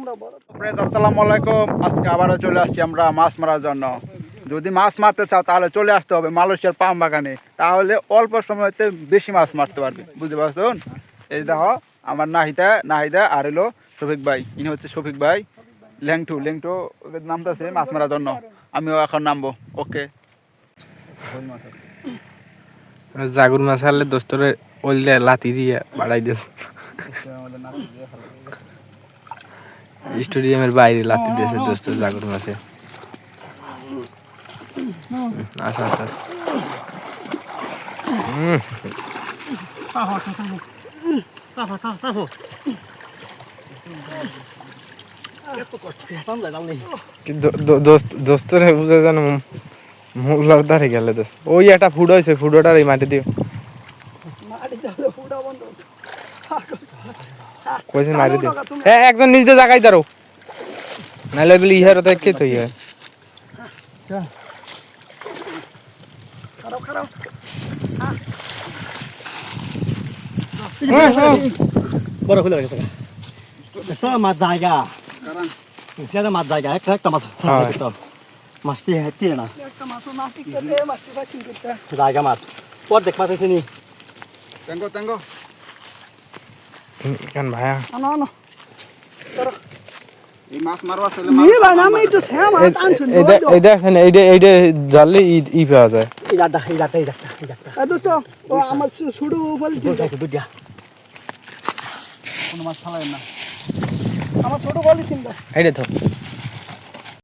আসসালামু আলাইকুম। আজকে আবারও চলে আসছি আমরা মাছ মারার জন্য। যদি মাছ মারতে চাও তাহলে চলে আসতে হবে মালয়েশিয়ার পাম বাগানে। তাহলে অল্প সময়তে বেশি মাছ মারতে পারবে। বুঝতে পারছুন? এই দেখো আমার নাহিদা নাহিদা আর হলো শফিক ভাই। ইনি হচ্ছে শফিক ভাই। ল্যাংটু ল্যাংটু নামতেছে মাছ মারার জন্য। আমিও এখন নামবো। ওকে। জাগুর মাছ আনলে দোস্তরে ওললে লাতি দিয়ে বাড়াই দিয়েছে। স্টেডিয়ামের বাইরে লাতি দিয়েছে, দোস্ত জাগুর মাছে আচ্ছা আচ্ছা দোস্তরে বুঝে যেন মুলার ধারে গেলে, দোস্ত। ওই একটা ফুড হয়েছে ফুডোটার এই মাটি মারি দাও। ফুটা বন্ধ কইছে মারি দিও এ একজন নিজে জায়গায় দাঁড়ো নাহলে বলি ইহার তো কে তো ইয়ে খারাপ খারাপ। বড় খুলে গেছে। সব মাছ জায়গা। সেটা মাছ জায়গা। একটা একটা মাছ হ্যাঁ। মাছটি হেঁটে না। মাছ। জায়গা পর দেখ মাছ আছে নি কেন ভাইয়া আনো আনো আমার ছোট বলি তো